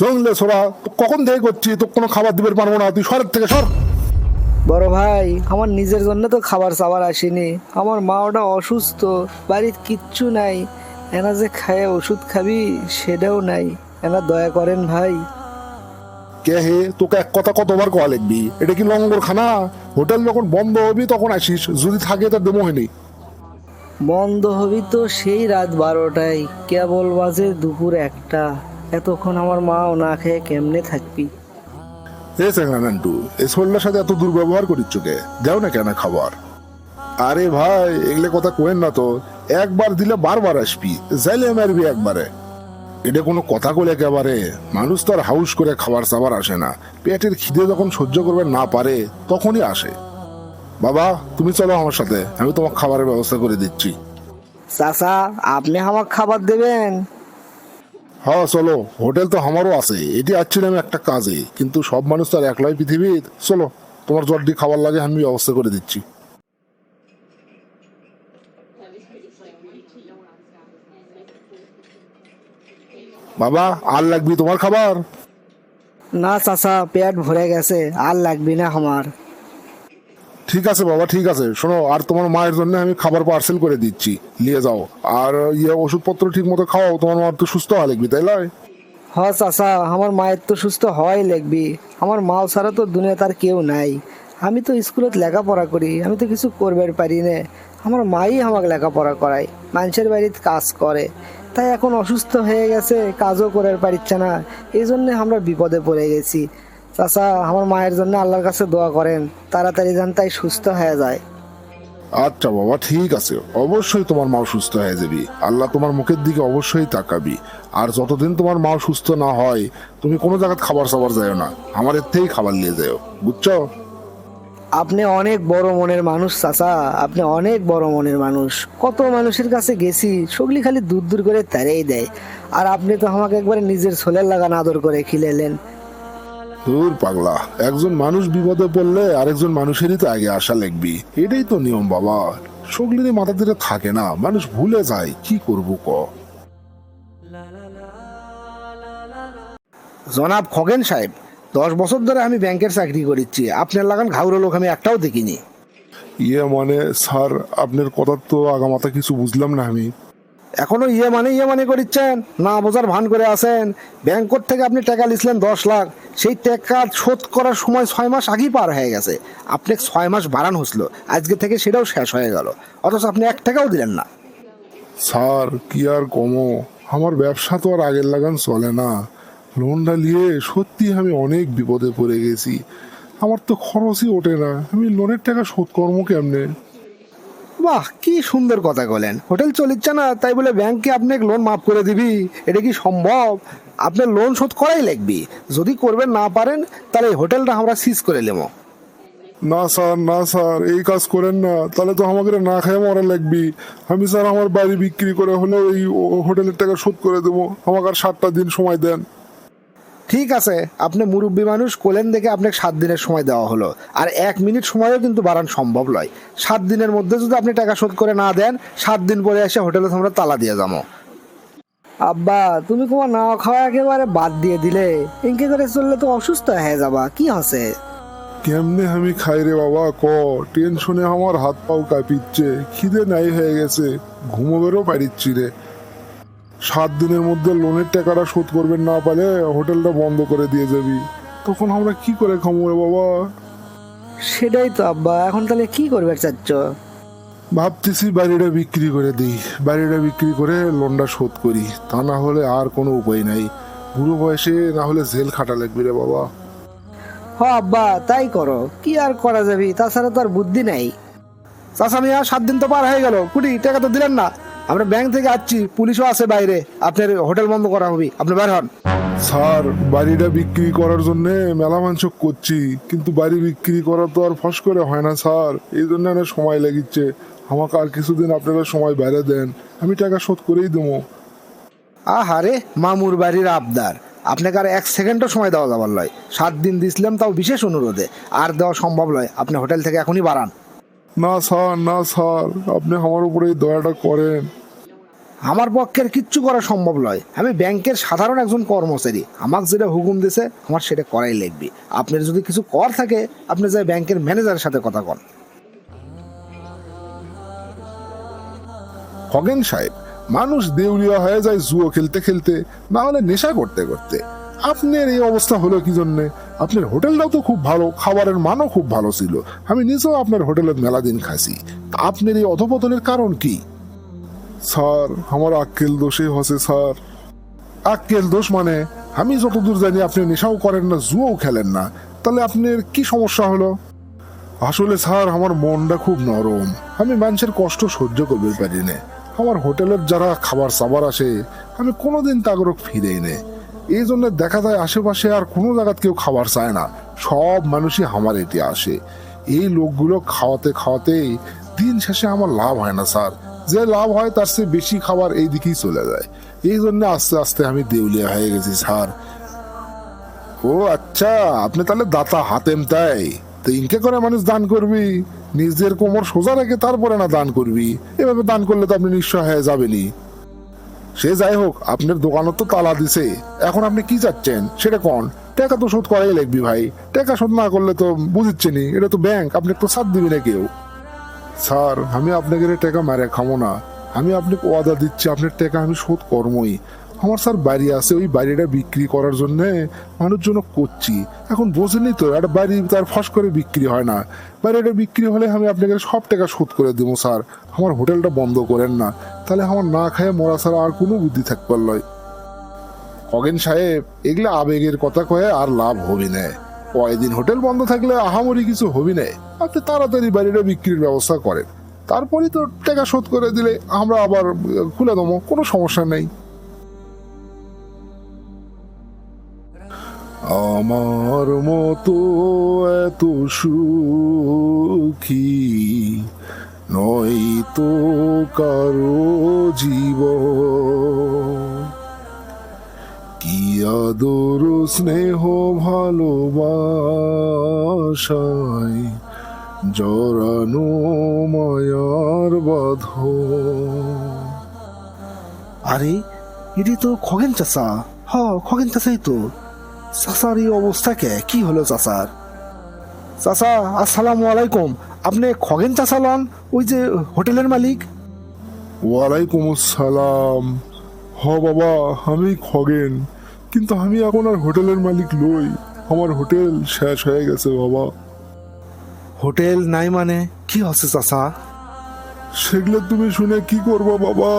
জঙ্গলে ছোড়া তো কখন থেকে করছি? তো কোনো খাবার দিবে পারব না। তুই সরের থেকে সর। বড় ভাই আমার নিজের জন্য তো খাবার চাবার আসেনি। আমার মা ওটা অসুস্থ বাড়ির কিচ্ছু নাই। এনা যে খায় ওষুধ খাবি সেটাও নাই। এনা দয়া করেন ভাই। কে হে তোকে এক কথা কতবার কয়া লিখবি? এটা কি লঙ্গর খানা হোটেল যখন বন্ধ হবি তখন আসিস। যদি থাকে তার দেবো হয়নি। বন্ধ হবি তো সেই রাত বারোটায়। কেবল বাজে দুপুর একটা। এতক্ষণ আমার মাও না খেয়ে কেমনে থাকবি? এ চেঙ্গা নান্টু এই শরীরের সাথে এত দুর্ব্যবহার করিস চোখে দেও না কেন খাবার? আরে ভাই এগুলো কথা কোয়েন না তো। একবার দিলে বারবার আসবি। যাইলে মারবি একবারে। এটা কোনো কথা কলে একেবারে। মানুষ তো আর হাউস করে খাবার সাবার আসে না। পেটের খিদে যখন সহ্য করবে না পারে তখনই আসে। বাবা তুমি চলো আমার সাথে। আমি তোমার খাবারের ব্যবস্থা করে দিচ্ছি। চাচা আপনি আমাকে খাবার দেবেন? হ্যাঁ চলো। হোটেল তো আমারও আছে। এটি আসছিলাম একটা কাজে। কিন্তু সব মানুষ তো আর একলাই পৃথিবীর। চলো, তোমার জলদি খাবার লাগে, আমি ব্যবস্থা করে দিচ্ছি। বাবা, আর লাগবি তোমার খাবার? না, চাচা, পেট ভরে গেছে। আর লাগবে না আমার। ঠিক আছে বাবা, ঠিক আছে। শোনো, আর তোমার মায়ের জন্য আমি খাবার পার্সেল করে দিচ্ছি। নিয়ে যাও। আর ইয়ে ওষুধপত্র ঠিক মতো খাও তোমার মা তো সুস্থ হওয়া লাগবি তাই নয় হ চাচা, আমার মায়ের তো সুস্থ হওয়াই লাগবি আমার মাও ছাড়া তো দুনিয়া তার কেউ নাই। আমি তো স্কুলত লেখাপড়া করি, আমি তো কিছু করবার পারি না। আমার মাই আমাকে লেখাপড়া করায়, মানুষের বাড়িতে কাজ করে। তাই এখন অসুস্থ হয়ে গেছে, কাজও করার পারিচ্ছে না। এই জন্য আমরা বিপদে পড়ে গেছি। চাচা আমার মায়ের জন্য আল্লাহর কাছে দোয়া করেন। তাড়াতাড়ি যান তাই সুস্থ হয়ে যায়। আচ্ছা বাবা ঠিক আছে। অবশ্যই তোমার মা সুস্থ হয়ে যাবি। আল্লাহ তোমার মুখের দিকে অবশ্যই তাকাবি। আর যতদিন তোমার মা সুস্থ না হয় তুমি কোনো জায়গায় খাবার সাবার যাও না। আমার এর থেকেই খাবার নিয়ে যাও বুঝছ? আপনি অনেক বড় মনের মানুষ চাচা। আপনি অনেক বড় মনের মানুষ। কত মানুষের কাছে গেছি সগলি খালি দূর দূর করে তারেই দেয়। আর আপনি তো আমাকে একবারে নিজের ছোলের লাগান আদর করে খিলেলেন। দূর পাগলা একজন মানুষ বিপদে পড়লে আরেকজন মানুষেরই তো আগে আসা লাগবি এটাই তো নিয়ম বাবা। সগলিরই মাথা দিলে থাকে না মানুষ ভুলে যায় কি করব ক? জনাব খগেন সাহেব দশ বছর ধরে আমি ব্যাংকের চাকরি করিচ্ছি। আপনার লাগান ঘাউরো লোক আমি একটাও দেখিনি। ইয়ে মানে স্যার আপনার কথা তো আগামাতা কিছু বুঝলাম না আমি। এখনও ইয়ে মানে ইয়ে মানে করিচ্ছেন, না বোঝার ভান করে আসেন ব্যাংকর থেকে আপনি টাকা লিখলেন দশ লাখ, সেই টাকা শোধ করার সময় ছয় মাস আগেই পার হয়ে গেছে। আপনি ছয় মাস বাড়ান হচ্ছিল আজকে থেকে সেটাও শেষ হয়ে গেল। অথচ আপনি এক টাকাও দিলেন না। স্যার, কি আর কমো? আমার ব্যবসা তো আর আগের লাগান চলে না। লোনটা নিয়ে সত্যি আমি অনেক বিপদে পড়ে গেছি। আমার তো খরচই ওঠে না। আমি লোনের টাকা শোধ কর্ম কেমনে? বাহ, কি সুন্দর কথা বলেন। হোটেল চলিচ্ছে না, তাই বলে ব্যাংকে আপনাকে লোন মাফ করে দিবি? এটা কি সম্ভব? আপনার লোন শোধ করাই লাগবে। যদি করবেন না পারেন, তাহলে হোটেলটা আমরা সিজ করে নেব। না স্যার না স্যার, এই কাজ করেন না। তাহলে তো আমাকে না খেয়ে মরা লাগবি। আমি স্যার আমার বাড়ি বিক্রি করে হলেও এই হোটেলের টাকা শোধ করে দেবো। আমাকে আর সাতটা দিন সময় দেন। ঠিক আছে আপনি মুরব্বী মানুষ কোলেন দেখে আপনাকে সাত দিনের সময় দেওয়া হলো। আর এক মিনিট সময়ও কিন্তু বাড়ান সম্ভব নয়। সাত দিনের মধ্যে যদি আপনি টাকা শোধ করে না দেন সাত দিন পরে এসে হোটেলে আমরা তালা দিয়ে যাব। আব্বা তুমি তোমার না খাওয়া একেবারে বাদ দিয়ে দিলে। ইনকে করে চললে তো অসুস্থ হয়ে যাবা কি আছে? কেমনে আমি খাই রে বাবা ক? টেনশনে আমার হাত পাও কাঁপিচ্ছে খিদে নাই হয়ে গেছে ঘুমোবেরও পারিচ্ছি রে। সাত দিনের মধ্যে লোনের টাকাটা শোধ করবেন না পারে হোটেলটা বন্ধ করে দিয়ে যাবি। তখন আমরা কি করে খামো রে বাবা? সেটাই তো আব্বা এখন তাহলে কি করবে চাচ্ছ? ভাবতেছি বাড়িটা বিক্রি করে দিই। বাড়িটা বিক্রি করে লোনটা শোধ করি। তা না হলে আর কোনো উপায় নাই। বুড়ো বয়সে না হলে জেল খাটা লাগবে রে বাবা। হ আব্বা তাই করো। কি আর করা যাবে? তাছাড়া তো আর বুদ্ধি নাই। চাষা মিয়া সাত দিন তো পার হয়ে গেল। কুটি টাকা তো দিলেন না। আমরা ব্যাংক থেকে আসছি পুলিশও আছে বাইরে। আপনার হোটেল বন্ধ করা হবে। আপনি বের হন। স্যার বাড়িটা বিক্রি করার জন্য মেলা মাংস করছি কিন্তু বাড়ি বিক্রি করা তো আর ফস করে হয় না স্যার। এই জন্য আমার সময় লাগিচ্ছে। আমাকে আর কিছুদিন আপনারা সময় বাইরে দেন। আমি টাকা শোধ করেই দেবো। আহারে মামুর বাড়ির আবদার। আপনাকে আর এক সেকেন্ডও সময় দেওয়া যাবার নয়। সাত দিন দিছিলাম তাও বিশেষ অনুরোধে। আর দেওয়া সম্ভব নয়। আপনি হোটেল থেকে এখনই বাড়ান। না স্যার না স্যার আপনি আমার উপরে এই দয়াটা করেন। আমার পক্ষে কিচ্ছু করা সম্ভব নয়। আমি ব্যাংকের সাধারণ একজন কর্মচারী। আমাকে যেটা হুকুম দিছে আমার সেটা করাই লাগবে। আপনার যদি কিছু কর থাকে আপনি যাই ব্যাংকের ম্যানেজারের সাথে কথা কন। খগেন সাহেব মানুষ দেউলিয়া হয়ে যায় জুয়ো খেলতে খেলতে না হলে নেশা করতে করতে। আপনার এই অবস্থা হলো কি জন্যে? আপনার হোটেলটাও তো খুব ভালো, খাবারের মানও খুব ভালো ছিল। আমি নিজেও আপনার হোটেলে মেলা দিন খাইছি। আপনার এই অধপতনের কারণ কি? স্যার, আমার আক্কেল দোষে হসে, স্যার। আক্কেল দোষ মানে আমি যতদূর জানি আপনি নেশাও করেন না, জুয়াও খেলেন না। তাহলে আপনার কি সমস্যা হলো? আসলে স্যার, আমার মনটা খুব নরম। আমি মানুষের কষ্ট সহ্য করতে পারি না। আমার হোটেলের যারা খাবার সাবার আসে, আমি কোনোদিন তাগরক ফিরেই নে এই জন্য দেখা যায় আশেপাশে আর কোনো জায়গাত কেউ খাবার চায় না। সব মানুষই আমার এটি আসে এই লোকগুলো খাওয়াতে খাওয়াতেই দিন শেষে আমার লাভ হয় না, স্যার। যে লাভ হয় তার চেয়ে বেশি খাবার এই দিকেই চলে যায়। এই জন্য আস্তে আস্তে আমি দেউলিয়া হয়ে গেছি, স্যার। ও আচ্ছা আপনি তাহলে দাতা হাতেম তাই? তো ইনকে করে মানুষ দান করবি। নিজের কোমর সোজা রেখে তারপরে না দান করবি। এভাবে দান করলে তো আপনি নিশ্চয় হয়ে যাবেনি সে যাই হোক, আপনার দোকানও তো তালা দিছে। এখন আপনি কি চাচ্ছেন? সেটা কোন? টাকা তো শোধ করাই লাগবি ভাই। টাকা শোধ না করলে তো বুঝিচ্ছেনি এটা তো ব্যাংক আপনি তো সাথ দিবি না কেউ। স্যার, আমি আপনাকে টাকা মারে খামো না। আমি আপনাকে ওয়াদা দিচ্ছি, আপনার টাকা আমি শোধ কর্মই। আমার স্যার বাড়ি আছে, ওই বাড়িটা বিক্রি করার জন্য মানুষজন করছি। এখন বোঝেনি তো একটা বাড়ি তার ফস করে বিক্রি হয় না। বাড়িটা বিক্রি হলে আমি আপনাকে সব টাকা শোধ করে দেবো, স্যার। আমার হোটেলটা বন্ধ করেন না। তাহলে আমার না খায় মরা ছাড়া আর কোনো বুদ্ধি থাকবার লয় খগেন সাহেব, এগুলো আবেগের কথা কয়ে আর লাভ হবি না। কয়েকদিন হোটেল বন্ধ থাকলে আহামরি কিছু হবি না। আপনি তাড়াতাড়ি বাড়িটা বিক্রির ব্যবস্থা করেন। তারপরে তো টাকা শোধ করে দিলে আমরা আবার খুলে দেবো, কোনো সমস্যা নেই। আমার মতো এত সুখী নয় তো কারও জীব কি আদর স্নেহ ভালোবাসায় জরানো মায়ার বাধ আরে, এটি তো খগেন চাচা। হ খগেন চাচাই তো। চাচার এই অবস্থা কে কি হলো চাচার? চাচা আসসালামু আলাইকুম। আপনি খগেন চাচা লন ওই যে হোটেলের মালিক। ওয়ালাইকুম আসসালাম। হ বাবা আমি খগেন। কিন্তু আমি এখন আর হোটেলের মালিক লই আমার হোটেল শেষ হয়ে গেছে বাবা। হোটেল নাই মানে? কি হচ্ছে চাচা? সেগুলো তুমি শুনে কি করবা বাবা?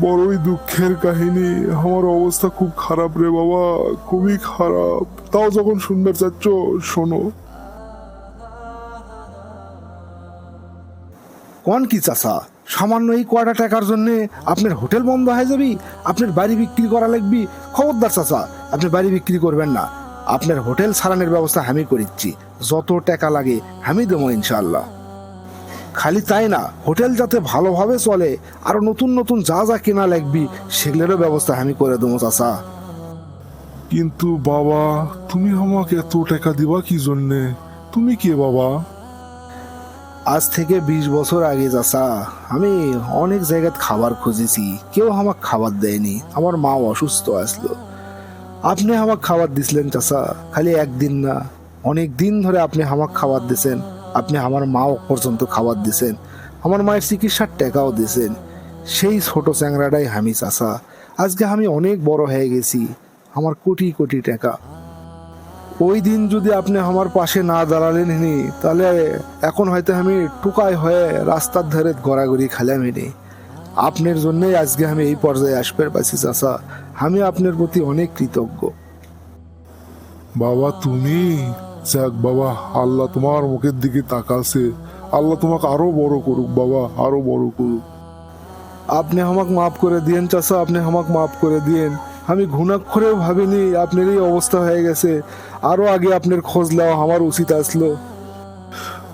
বড়ই দুঃখের কাহিনী। আমার অবস্থা খুব খারাপ রে বাবা, খুবই খারাপ। তাও যখন শুনতে চাচ্ছ শোনো। কোন কি চাচা? সামান্য এই কয়টা টাকার জন্য আপনার হোটেল বন্ধ হয়ে যাবি? আপনার বাড়ি বিক্রি করা লাগবি? খবরদার চাচা, আপনি বাড়ি বিক্রি করবেন না। আপনার হোটেল সারানোর ব্যবস্থা আমি করিচ্ছি। যত টাকা লাগে আমি দেবো ইনশাল্লাহ খালি তাই না হোটেল যাতে ভালোভাবে চলে আরও নতুন নতুন যা যা কেনা লাগবি সেগুলোরও ব্যবস্থা আমি করে দেবো চাচা। কিন্তু বাবা তুমি আমাকে এত টাকা দিবা কি জন্যে? তুমি কে বাবা? আজ থেকে বিশ বছর আগে চাচা আমি অনেক জায়গায় খাবার খুঁজেছি কেউ আমাকে খাবার দেয়নি আমার মা অসুস্থ আসলো। আপনি আমাকে খাবার দিছিলেন চাচা খালি একদিন না অনেক দিন ধরে আপনি আমাকে খাবার দিছেন। আপনি আমার মাও পর্যন্ত খাবার দিছেন, আমার মায়ের চিকিৎসার টাকাও দিছেন। সেই ছোট চ্যাংরাটাই আমি চাষা আজকে আমি অনেক বড় হয়ে গেছি, আমার কোটি কোটি টাকা। ওই দিন যদি আপনি আমার পাশে না দাঁড়ালেন নি তাহলে এখন হয়তো আমি টুকাই হয়ে রাস্তার ধারে গড়াগড়ি খেলামি নি আপনার জন্যই আজকে আমি এই পর্যায়ে আসতে পারছি চাচা। আমি আপনার প্রতি অনেক কৃতজ্ঞ। বাবা, তুমি যাক বাবা, আল্লাহ তোমার মুখের দিকে তাকাছে। আল্লাহ তোমাকে আরও বড় করুক, বাবা, আরও বড় করুক। আপনি আমাকে মাফ করে দিয়েন, চাচা, আপনি আমাকে মাফ করে দিয়েন। আমি ঘুণাক্ষরেও ভাবিনি আপনার এই অবস্থা হয়ে গেছে। আরও আগে আপনার খোঁজ নেওয়া আমার উচিত আসলো।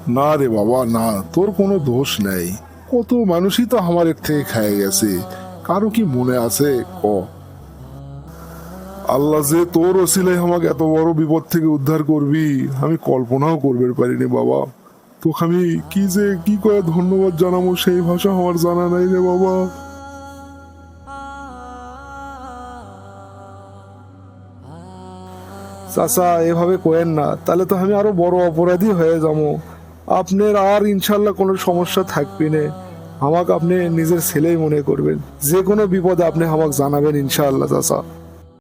না রে বাবা, না, তোর কোনো দোষ নেই। কত মানুষই তো আমার থেকে খেয়ে গেছে। কারও কি মনে আছে? ক। আল্লাহ যে তোর ওসিলাই আমাকে এত বড় বিপদ থেকে উদ্ধার করবি, আমি কল্পনাও করবে পারিনি বাবা। তোকে আমি কি যে, কি করে ধন্যবাদ জানাব সেই ভাষা আমার জানা নাই রে বাবা। চাচা, এভাবে কোয়েন না। তাহলে তো আমি আরও বড় অপরাধী হয়ে যাব। আপনার আর ইনশাল্লাহ কোনো সমস্যা থাকবে না। আমাকে আপনি নিজের ছেলেই মনে করবেন। যে কোনো বিপদে আপনি আমাকে জানাবেন ইনশাআল্লাহ, চাচা।